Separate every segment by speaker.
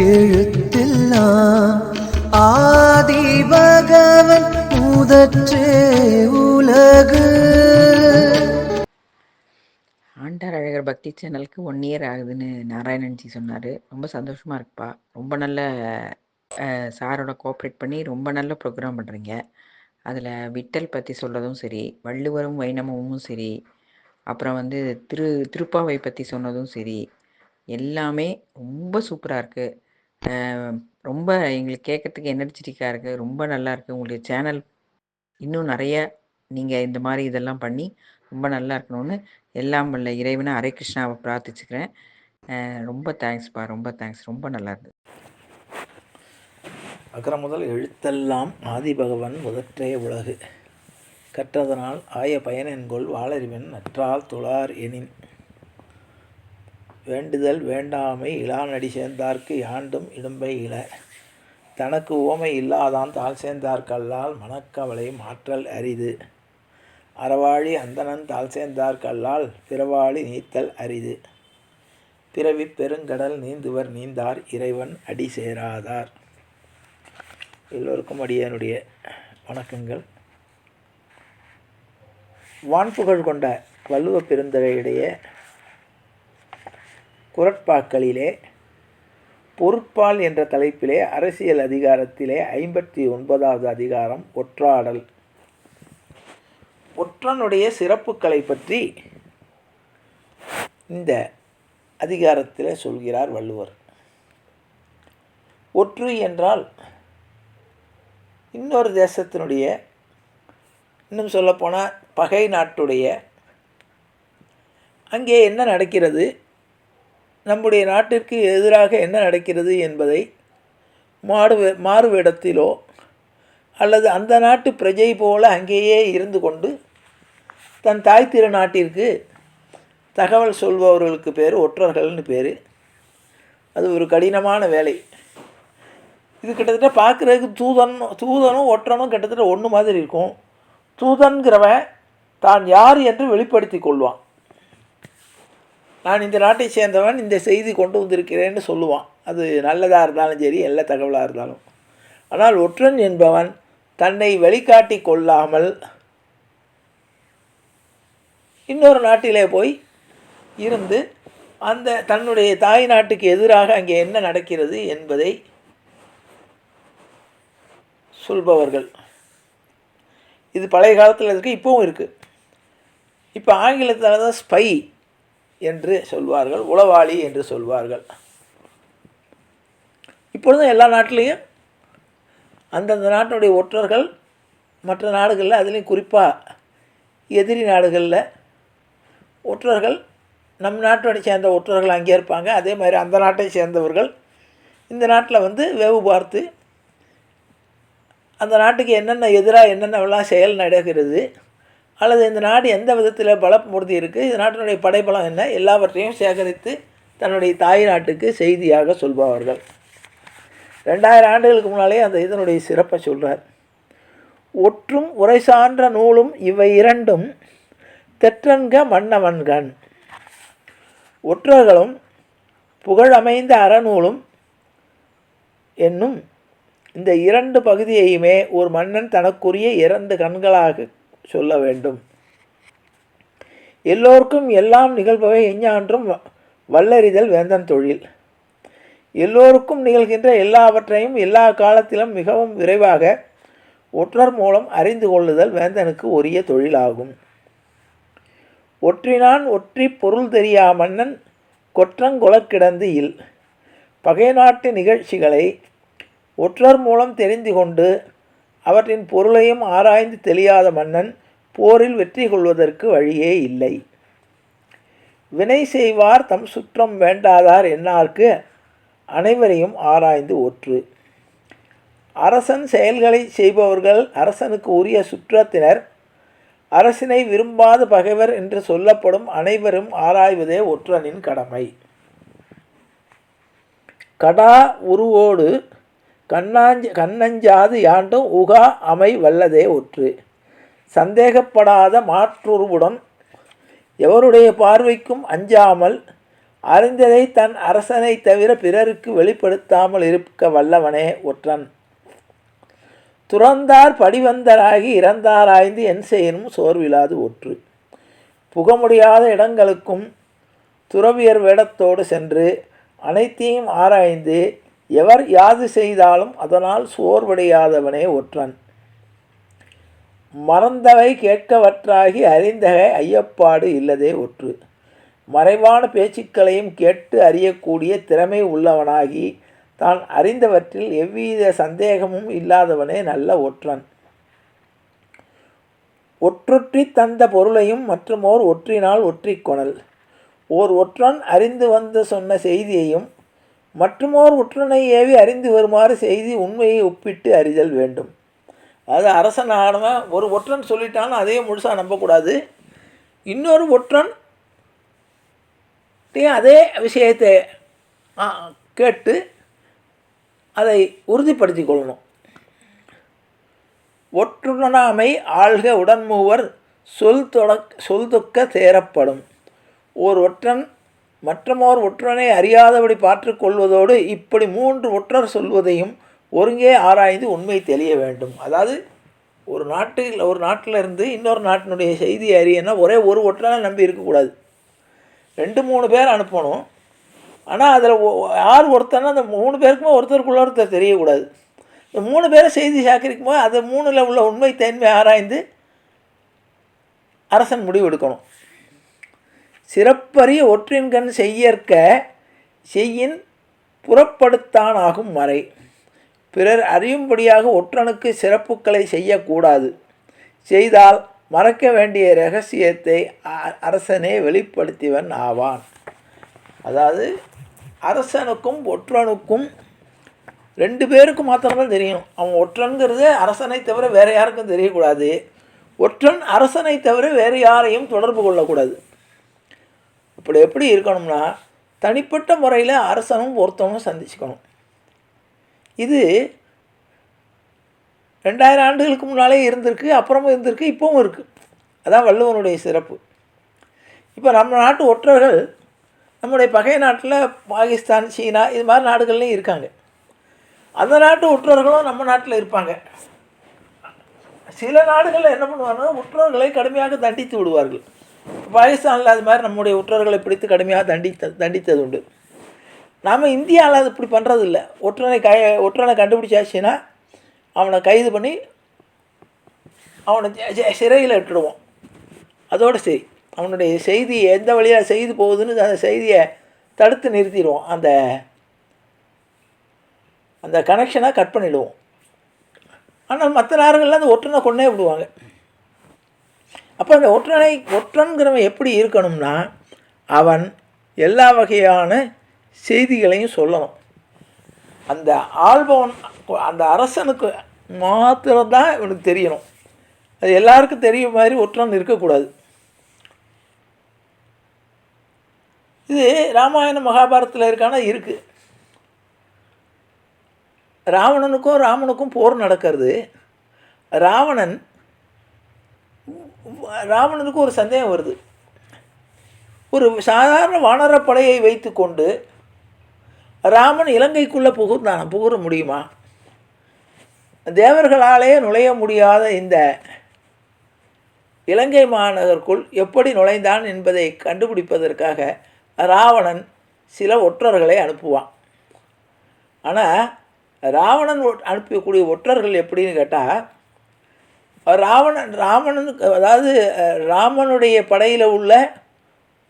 Speaker 1: எழுத்தெல்லாம் ஆதி பகவன் முதற்றே உலகு
Speaker 2: ஆண்டார் அழகர் பக்தி சேனலுக்கு ஒன் இயர் ஆகுதுன்னு நாராயணன்ஜி சொன்னார் ரொம்ப சந்தோஷமாக இருக்குப்பா ரொம்ப நல்ல சாரோட கோஆப்ரேட் பண்ணி ரொம்ப நல்ல ப்ரோக்ராம் பண்ணுறீங்க அதில் விட்டல் பற்றி சொல்கிறதும் சரி வள்ளுவரும் வைணமும் சரி அப்புறம் வந்து திரு திருப்பாவை பற்றி சொன்னதும் சரி எல்லாமே ரொம்ப சூப்பராக இருக்குது ரொம்ப எங்களுக்கு கேட்கறதுக்கு எனர்ஜெட்டிக்காக இருக்குது ரொம்ப நல்லா இருக்குது உங்களுடைய சேனல் இன்னும் நிறைய நீங்கள் இந்த மாதிரி இதெல்லாம் பண்ணி ரொம்ப நல்லா இருக்கணும்னு எல்லாம் உள்ள இறைவனை அரே கிருஷ்ணாவை பிரார்த்திச்சுக்கிறேன் ரொம்ப தேங்க்ஸ்ப்பா ரொம்ப தேங்க்ஸ் ரொம்ப நல்லா இருக்குது
Speaker 3: அக்கறம் முதல் எழுத்தெல்லாம் ஆதி பகவன் உலகு கற்றதனால் ஆய பயனென்கொள் வாழறிவன் நற்றால் துளார் எனின் வேண்டுதல் வேண்டாமை நடி சேர்ந்தார்க்கு யாண்டும் இடும்பை இல தனக்கு ஓமை இல்லாதான் தாள் சேர்ந்தார்கல்லால் மனக்கவலை மாற்றல் அரிது அறவாழி அந்தனன் தாள் சேர்ந்தார்கல்லால் பிறவாழி நீத்தல் அரிது பிறவி பெருங்கடல் நீந்துவர் நீந்தார் இறைவன் அடி சேராதார் எல்லோருக்கும் அடியனுடைய வணக்கங்கள் வான்புகழ் கொண்ட வள்ளுவ பெருந்தகையுடைய குரட்பாக்களிலே பொருட்பால் என்ற தலைப்பிலே அரசியல் அதிகாரத்திலே ஐம்பத்தி ஒன்பதாவது அதிகாரம் ஒற்றாடல் ஒற்றனுடைய சிறப்புகளை பற்றி இந்த அதிகாரத்தில் சொல்கிறார் வள்ளுவர் ஒற்று என்றால் இன்னொரு தேசத்தினுடைய இன்னும் சொல்லப்போனால் பகை நாட்டுடைய அங்கே என்ன நடக்கிறது நம்முடைய நாட்டிற்கு எதிராக என்ன நடக்கிறது என்பதை மாறு மாறுவிடத்திலோ அல்லது அந்த நாட்டு பிரஜை போல அங்கேயே இருந்து கொண்டு தன் தாய் திருநாட்டிற்கு நாட்டிற்கு தகவல் சொல்பவர்களுக்கு பேர் ஒற்றர்கள்னு பேர் அது ஒரு கடினமான வேலை இது கிட்டத்தட்ட பார்க்குறதுக்கு தூதன் தூதனும் ஒற்றனும் கிட்டத்தட்ட ஒன்று மாதிரி இருக்கும் தூதன்கிறவன் தான் யார் என்று வெளிப்படுத்தி கொள்வான் நான் இந்த நாட்டை சேர்ந்தவன் இந்த செய்தி கொண்டு வந்திருக்கிறேன்னு சொல்லுவான் அது நல்லதாக இருந்தாலும் சரி எல்லா தகவலாக இருந்தாலும் ஆனால் ஒற்றன் என்பவன் தன்னை வழிகாட்டி கொள்ளாமல் இன்னொரு நாட்டிலே போய் இருந்து அந்த தன்னுடைய தாய் நாட்டுக்கு எதிராக அங்கே என்ன நடக்கிறது என்பதை சொல்பவர்கள் இது பழைய காலத்தில் இருக்குது இப்போவும் இருக்குது இப்போ ஆங்கிலத்தில் தான் ஸ்பை என்று சொல்வார்கள் உளவாளி என்று சொல்வார்கள் இப்பொழுதும் எல்லா நாட்டிலையும் அந்தந்த நாட்டினுடைய ஒற்றர்கள் மற்ற நாடுகளில் அதுலேயும் குறிப்பாக எதிரி நாடுகளில் ஒற்றர்கள் நம் நாட்டோட சேர்ந்த ஒற்றர்கள் அங்கே இருப்பாங்க அதே மாதிரி அந்த நாட்டை சேர்ந்தவர்கள் இந்த நாட்டில் வந்து வேவு பார்த்து அந்த நாட்டுக்கு என்னென்ன எதிராக என்னென்னலாம் செயல் நடக்கிறது அல்லது இந்த நாடு எந்த விதத்தில் பலப்படுத்தி இருக்குது இந்த நாட்டினுடைய படைபலம் என்ன எல்லாவற்றையும் சேகரித்து தன்னுடைய தாய் நாட்டுக்கு செய்தியாக சொல்பவர்கள் ரெண்டாயிரம் ஆண்டுகளுக்கு முன்னாலே அந்த இதனுடைய சிறப்பை சொல்கிறார் ஒற்றும் உரை சான்ற நூலும் இவை இரண்டும் தெற்றன்க மன்னவன்கண் ஒற்றர்களும் புகழமைந்த அறநூலும் என்னும் இந்த இரண்டு பகுதியையுமே ஒரு மன்னன் தனக்குரிய இரண்டு கண்களாக சொல்ல வேண்டும் எல்லோருக்கும் எல்லாம் நிகழ்பவை எஞ்ஞான்றும் வல்லறிதல் வேந்தன் தொழில் எல்லோருக்கும் நிகழ்கின்ற எல்லாவற்றையும் எல்லா காலத்திலும் மிகவும் விரைவாக ஒற்றர் மூலம் அறிந்து கொள்ளுதல் வேந்தனுக்கு உரிய தொழிலாகும் ஒற்றினான் ஒற்றி பொருள் தெரியா மன்னன் கொற்றங்குலக்கிடந்து இல் பகை நாட்டு நிகழ்ச்சிகளை ஒற்றர் மூலம் தெரிந்து கொண்டு அவற்றின் பொருளையும் ஆராய்ந்து தெளியாத மன்னன் போரில் வெற்றி கொள்வதற்கு வழியே இல்லை வினை செய்வார் தம் சுற்றம் வேண்டாதார் என்னார்க்கு அனைவரையும் ஆராய்ந்து ஒற்று அரசன் செயல்களை செய்பவர்கள் அரசனுக்கு உரிய சுற்றத்தினர் அரசினை விரும்பாத பகைவர் என்று சொல்லப்படும் அனைவரும் ஆராய்வதே ஒற்றனின் கடமை கடா உருவோடு கண்ணாஞ்சி கண்ணஞ்சாது யாண்டும் உகா அமை வல்லதே ஒற்று சந்தேகப்படாத மாற்றுருவுடன் எவருடைய பார்வைக்கும் அஞ்சாமல் அறிந்ததை தன் அரசனை தவிர பிறருக்கு வெளிப்படுத்தாமல் இருக்க வல்லவனே ஒற்றன் துறந்தார் படிவந்தராகி இறந்தாராய்ந்து என் செய்யணும் சோர்வில்லாது ஒற்று புக முடியாத இடங்களுக்கும் துறவியர் வேடத்தோடு சென்று அனைத்தையும் ஆராய்ந்து எவர் யாது செய்தாலும் அதனால் சோர்வடையாதவனே ஒற்றன் மறந்தவை கேட்கவற்றாகி அறிந்தகை ஐயப்பாடு இல்லதே ஒற்று மறைவான பேச்சுக்களையும் கேட்டு அறியக்கூடிய திறமை உள்ளவனாகி தான் அறிந்தவற்றில் எவ்வித சந்தேகமும் இல்லாதவனே நல்ல ஒற்றன் ஒற்றுற்றி தந்த பொருளையும் மற்றுமோர் ஒற்றினால் ஒற்றிக்கொணல் ஓர் ஒற்றன் அறிந்து வந்து சொன்ன செய்தியையும் மற்றுமோர் உற்றனை ஏவி அறிந்து வருமாறு செய்தி உண்மையை ஒப்பிட்டு அறிதல் வேண்டும் அது அரசன் ஆனவன் ஒரு ஒற்றன் சொல்லிட்டாலும் அதையே முழுசாக நம்பக்கூடாது இன்னொரு ஒற்றன் அதே விஷயத்தை கேட்டு அதை உறுதிப்படுத்தி கொள்ளணும் ஒற்றுணாமை ஆள்க உடன்மூவர் சொல் தொட சொல் தொக்க தேரப்படும் ஒரு ஒற்றன் மற்றமோர் ஒற்றனை அறியாதபடி பார்த்து கொள்வதோடு இப்படி மூன்று ஒற்றர் சொல்வதையும் ஒருங்கே ஆராய்ந்து உண்மை தெளிய வேண்டும் அதாவது ஒரு நாட்டில் ஒரு நாட்டில் இருந்து இன்னொரு நாட்டினுடைய செய்தி அறியன்னா ஒரே ஒரு ஒற்றனை நம்பி இருக்கக்கூடாது ரெண்டு மூணு பேர் அனுப்பணும் ஆனால் அதில் யார் ஒருத்தனா அந்த மூணு பேருக்குமே ஒருத்தருக்குள்ள ஒருத்தர் தெரியக்கூடாது இந்த மூணு பேரை செய்தி சாக்கிரிக்குமோ அதை மூணில் உள்ள உண்மை தன்மை ஆராய்ந்து அரசன் முடிவெடுக்கணும் சிறப்பறிய ஒற்றின்கண் செய்யற்க செய்யின் புறப்படுத்தானாகும் மறை பிறர் அறியும்படியாக ஒற்றனுக்கு சிறப்புகளை செய்யக்கூடாது செய்தால் மறக்க வேண்டிய ரகசியத்தை அரசனே வெளிப்படுத்திவன் ஆவான் அதாவது அரசனுக்கும் ஒற்றனுக்கும் ரெண்டு பேருக்கும் மாத்திரம்தான் தெரியும் அவன் ஒற்றன்கிறது அரசனை தவிர வேறு யாருக்கும் தெரியக்கூடாது ஒற்றன் அரசனை தவிர வேறு யாரையும் தொடர்பு கொள்ளக்கூடாது இப்படி எப்படி இருக்கணும்னா தனிப்பட்ட முறையில் அரசனும் ஒருத்தனும் சந்திச்சுக்கணும் இது ரெண்டாயிரம் ஆண்டுகளுக்கு முன்னாலே இருந்திருக்கு அப்புறமும் இருந்திருக்கு இப்போவும் இருக்குது அதான் வள்ளுவனுடைய சிறப்பு இப்போ நம்ம நாட்டு ஒற்றர்கள் நம்முடைய பகை நாட்டில் பாகிஸ்தான் சீனா இது மாதிரி நாடுகள்லையும் இருக்காங்க அந்த நாட்டு ஒற்றர்களும் நம்ம நாட்டில் இருப்பாங்க சில நாடுகளில் என்ன பண்ணுவாங்கன்னா ஒற்றர்களை கடுமையாக தண்டித்து விடுவார்கள் பாகிஸ்தானில் அது மாதிரி நம்முடைய உற்றோர்களை பிடித்து கடுமையாக தண்டித்த தண்டித்தது உண்டு நாம் இந்தியாவில் அது இப்படி பண்ணுறது இல்லை ஒற்றனை க ஒற்றனை கண்டுபிடிச்சாச்சுன்னா அவனை கைது பண்ணி அவனை சிறையில் விட்டுடுவோம் அதோடு சரி அவனுடைய செய்தி எந்த வழியாக செய்து போகுதுன்னு அந்த செய்தியை தடுத்து நிறுத்திடுவோம் அந்த அந்த கனெக்ஷனாக கட் பண்ணிவிடுவோம் ஆனால் மற்ற நேரங்களில் அந்த ஒற்றனை கொண்டே விடுவாங்க அப்போ அந்த ஒற்றனை ஒற்றன்கிறவன் எப்படி இருக்கணும்னா அவன் எல்லா வகையான செய்திகளையும் சொல்லணும் அந்த ஆள்பவன் அந்த அரசனுக்கு மாத்திரம்தான் இவனுக்கு தெரியணும் அது எல்லாருக்கும் தெரிய மாதிரி ஒற்றன் இருக்கக்கூடாது இது ராமாயணம் மகாபாரத்தில் இருக்கான இருக்குது ராவணனுக்கும் ராமனுக்கும் போர் நடக்கிறது ராவணன் ராவணனுக்கு ஒரு சந்தேகம் வருது ஒரு சாதாரண வானரப்படையை வைத்து கொண்டு ராமன் இலங்கைக்குள்ளே புகுந்தான புகுற முடியுமா தேவர்களாலே நுழைய முடியாத இந்த இலங்கை மாநகருக்குள் எப்படி நுழைந்தான் என்பதை கண்டுபிடிப்பதற்காக ராவணன் சில ஒற்றர்களை அனுப்புவான் ஆனால் ராவணன் அனுப்பக்கூடிய ஒற்றர்கள் எப்படின்னு கேட்டால் ராவணன் ராவணனுக்கு அதாவது ராமனுடைய படையில் உள்ள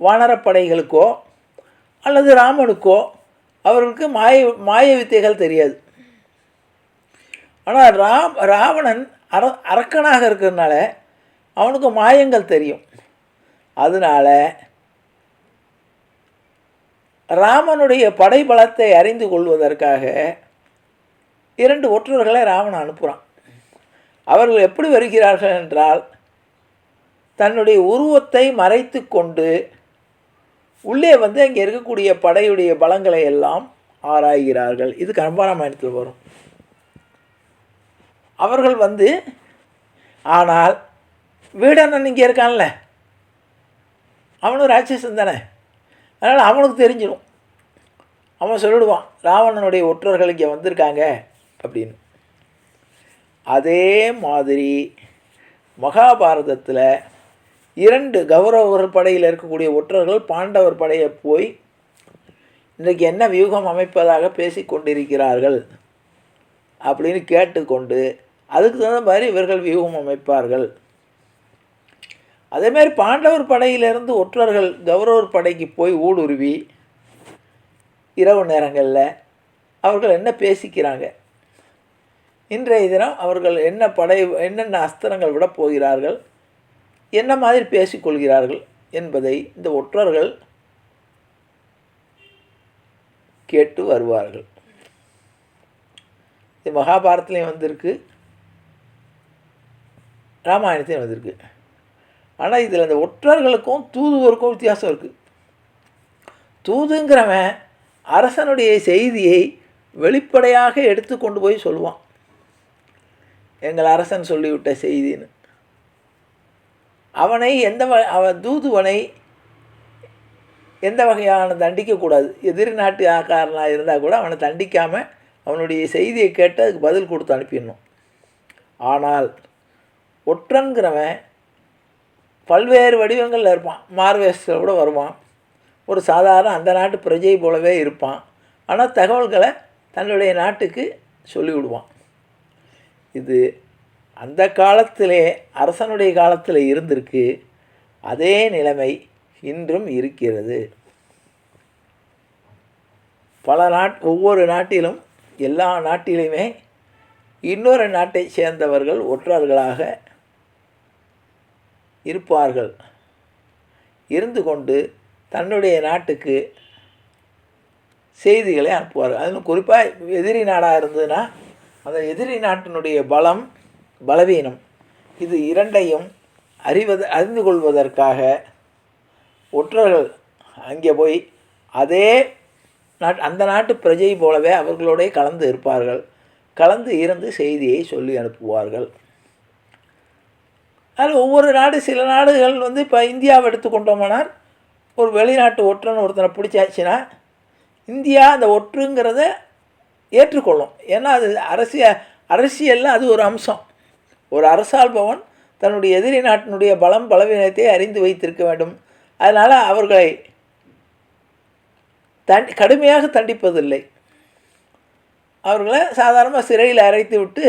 Speaker 3: வானரப்படைகளுக்கோ அல்லது ராமனுக்கோ அவர்களுக்கு மாய மாய வித்தைகள் தெரியாது ஆனால் ராம் ராவணன் அர அரக்கனாக இருக்கிறதுனால அவனுக்கு மாயங்கள் தெரியும் அதனால் ராமனுடைய படைபலத்தை அறிந்து கொள்வதற்காக இரண்டு ஒற்றர்களை ராவணன் அனுப்புகிறான் அவர்கள் எப்படி வருகிறார்கள் என்றால் தன்னுடைய உருவத்தை மறைத்து கொண்டு உள்ளே வந்து அங்கே இருக்கக்கூடிய படையுடைய பலங்களை எல்லாம் ஆராய்கிறார்கள் இது கம்பராமாயணத்தில் வரும் அவர்கள் வந்து ஆனால் வீடண்ணன் இங்கே இருக்கான்ல அவனும் ராட்சசன் தானே அதனால் அவனுக்கு தெரிஞ்சிடும் அவன் சொல்லிடுவான் ராவணனுடைய ஒற்றர்கள் இங்கே வந்திருக்காங்க அப்படின்னு அதே மாதிரி மகாபாரதத்தில் இரண்டு கௌரவர் படையில் இருக்கக்கூடிய ஒற்றர்கள் பாண்டவர் படையை போய் இன்றைக்கு என்ன வியூகம் அமைப்பதாக பேசி கொண்டிருக்கிறார்கள் அப்படின்னு கேட்டுக்கொண்டு அதுக்கு தகுந்த மாதிரி இவர்கள் வியூகம் அமைப்பார்கள் அதேமாரி பாண்டவர் படையிலிருந்து ஒற்றர்கள் கௌரவர் படைக்கு போய் ஊடுருவி இரவு நேரங்களில் அவர்கள் என்ன பேசிக்கிறாங்க இன்றைய தினம் அவர்கள் என்ன படை என்னென்ன அஸ்திரங்கள் விட போகிறார்கள் என்ன மாதிரி பேசிக்கொள்கிறார்கள் என்பதை இந்த ஒற்றர்கள் கேட்டு வருவார்கள் இது மகாபாரத்திலையும் வந்திருக்கு ராமாயணத்தையும் வந்திருக்கு ஆனால் இதில் அந்த ஒற்றர்களுக்கும் தூதுவருக்கும் வித்தியாசம் இருக்குது தூதுங்கிறவன் அரசனுடைய செய்தியை வெளிப்படையாக எடுத்து கொண்டு போய் சொல்லுவான் எங்கள் அரசன் சொல்லிவிட்ட செய்தின்னு அவனை எந்த வ அவன் தூதுவனை எந்த வகையான தண்டிக்கக்கூடாது எதிர் நாட்டு ஆக்காரனாக இருந்தால் கூட அவனை தண்டிக்காமல் அவனுடைய செய்தியை கேட்டு அதுக்கு பதில் கொடுத்து அனுப்பிடணும் ஆனால் ஒற்றங்கிறவன் பல்வேறு வடிவங்களில் இருப்பான் மார்வேஸ்டில் கூட வருவான் ஒரு சாதாரண அந்த நாட்டு பிரஜை போலவே இருப்பான் ஆனால் தகவல்களை தன்னுடைய நாட்டுக்கு சொல்லிவிடுவான் இது அந்த காலத்திலே அரசனுடைய காலத்தில் இருந்திருக்கு அதே நிலைமை இன்றும் இருக்கிறது பல நாட் ஒவ்வொரு நாட்டிலும் எல்லா நாட்டிலுமே இன்னொரு நாட்டை சேர்ந்தவர்கள் ஒற்றர்களாக இருப்பார்கள் இருந்து கொண்டு தன்னுடைய நாட்டுக்கு செய்திகளை அனுப்புவார்கள் அதுவும் குறிப்பாக எதிரி நாடாக இருந்ததுன்னா அந்த எதிரி நாட்டினுடைய பலம் பலவீனம் இது இரண்டையும் அறிவது அறிந்து கொள்வதற்காக ஒற்றர்கள் அங்கே போய் அதே நாட் அந்த நாட்டு பிரஜை போலவே அவர்களோடே கலந்து இருப்பார்கள் கலந்து இருந்து செய்தியை சொல்லி அனுப்புவார்கள் அதில் ஒவ்வொரு நாடு சில நாடுகள் வந்து இப்போ இந்தியாவை எடுத்துக்கொண்டோமானால் ஒரு வெளிநாட்டு ஒற்றன் ஒருத்தனை பிடிச்சாச்சுன்னா இந்தியா அந்த ஒற்றுங்கிறத ஏற்றுக்கொள்ளும் ஏன்னா அது அரசிய அரசியலில் அது ஒரு அம்சம் ஒரு அரசாள்பவன் தன்னுடைய எதிரி நாட்டினுடைய பலம் பலவீனத்தை அறிந்து வைத்திருக்க வேண்டும் அதனால் அவர்களை தன் கடுமையாக தண்டிப்பதில்லை அவர்களை சாதாரணமாக சிறையில் அரைத்து விட்டு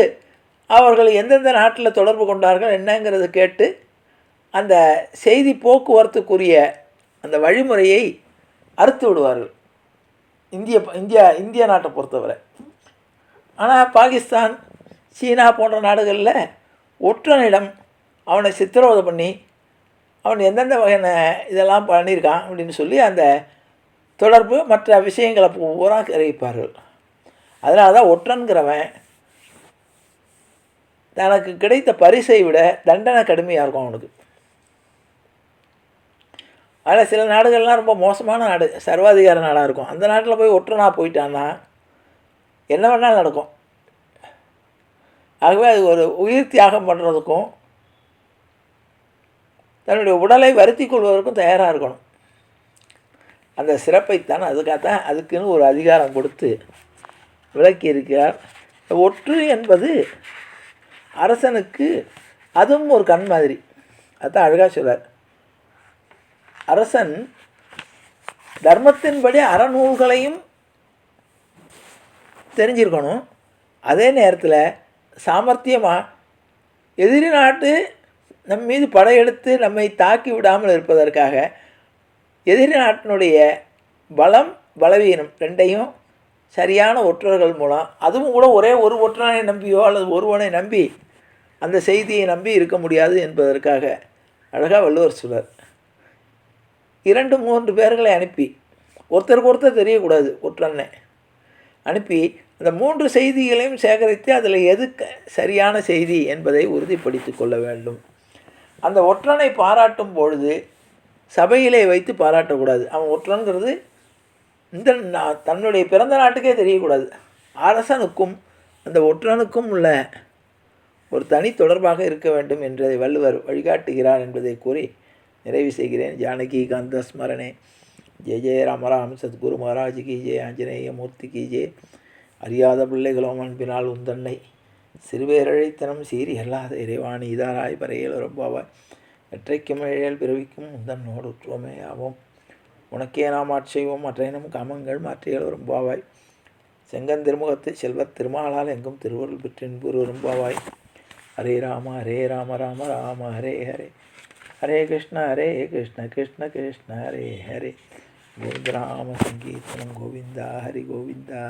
Speaker 3: அவர்கள் எந்தெந்த நாட்டில் தொடர்பு கொண்டார்கள் என்னங்கிறது கேட்டு அந்த செய்தி போக்குவரத்துக்குரிய அந்த வழிமுறையை அறுத்து விடுவார்கள் இந்திய இந்தியா இந்திய நாட்டை பொறுத்தவரை ஆனால் பாகிஸ்தான் சீனா போன்ற நாடுகளில் ஒற்றனிடம் அவனை சித்திரவதை பண்ணி அவன் எந்தெந்த வகையான இதெல்லாம் பண்ணியிருக்கான் அப்படின்னு சொல்லி அந்த தொடர்பு மற்ற விஷயங்களை பூரா அறிவிப்பார்கள் அதனால தான் ஒற்றன்கிறவன் தனக்கு கிடைத்த பரிசை விட தண்டனை கடுமையாக இருக்கும் அவனுக்கு அதில் சில நாடுகள்லாம் ரொம்ப மோசமான நாடு சர்வாதிகார நாடாக இருக்கும் அந்த நாட்டில் போய் ஒற்றுனா போயிட்டான்னா என்ன வேணாலும் நடக்கும் ஆகவே அது ஒரு உயிர் தியாகம் பண்ணுறதுக்கும் தன்னுடைய உடலை வருத்தி கொள்வதற்கும் தயாராக இருக்கணும் அந்த சிறப்பைத்தான் அதுக்காகத்தான் அதுக்குன்னு ஒரு அதிகாரம் கொடுத்து விளக்கி இருக்கிறார் ஒற்று என்பது அரசனுக்கு அதுவும் ஒரு கண் மாதிரி அதுதான் அழகாக சொல்கிறார் அரசன் தர்மத்தின்படி அறநூல்களையும் தெரிஞ்சிருக்கணும் அதே நேரத்தில் சாமர்த்தியமாக எதிரி நாட்டு நம் மீது படையெடுத்து நம்மை தாக்கி விடாமல் இருப்பதற்காக எதிரி நாட்டினுடைய பலம் பலவீனம் ரெண்டையும் சரியான ஒற்றர்கள் மூலம் அதுவும் கூட ஒரே ஒரு ஒற்றனை நம்பியோ அல்லது ஒருவனை நம்பி அந்த செய்தியை நம்பி இருக்க முடியாது என்பதற்காக அழகாக வள்ளுவர் சொல்கிறார் இரண்டு மூன்று பேர்களை அனுப்பி ஒருத்தருக்கு ஒருத்தர் தெரியக்கூடாது ஒற்றன்னை அனுப்பி அந்த மூன்று செய்திகளையும் சேகரித்து அதில் எது சரியான செய்தி என்பதை உறுதிப்படுத்தி கொள்ள வேண்டும் அந்த ஒற்றனை பாராட்டும் பொழுது சபையிலே வைத்து பாராட்டக்கூடாது அவன் ஒற்றனுங்கிறது இந்த தன்னுடைய பிறந்த நாட்டுக்கே தெரியக்கூடாது அரசனுக்கும் அந்த ஒற்றனுக்கும் உள்ள ஒரு தனி தொடர்பாக இருக்க வேண்டும் என்றதை வள்ளுவர் வழிகாட்டுகிறார் என்பதை கூறி நிறைவு செய்கிறேன் ஜானகி காந்த ஸ்மரணே ஜெய ஜெய ராமராம் சத்குரு மகாராஜ் கி ஜெய ஆஞ்சநேய மூர்த்தி கி ஜெய அறியாத பிள்ளைகளோ அன்பினால் உந்தன்னை சிறுவேரழைத்தனம் சீரி அல்லாத இறைவாணி இதாராய் பறையல் ரொம்பவாய் எற்றைக்கும் இழையல் பிறவிக்கும் உந்தன் உற்றுவமே ஆவோம் உனக்கே நாம் ஆட்சேவோம் மற்றேனும் காமங்கள் மாற்றியல் ரொம்பவாய் செங்கந்திருமுகத்து செல்வத் திருமாலால் எங்கும் திருவருள் பெற்றின் குரு ரொம்பவாய் ஹரே ராம ஹரே ராம ராம ராம ஹரே ஹரே हरे कृष्ण हरे कृष्ण कृष्ण कृष्ण हरे हरे गोविंद राम संकीर्तन गोविंदा हरि गोविंदा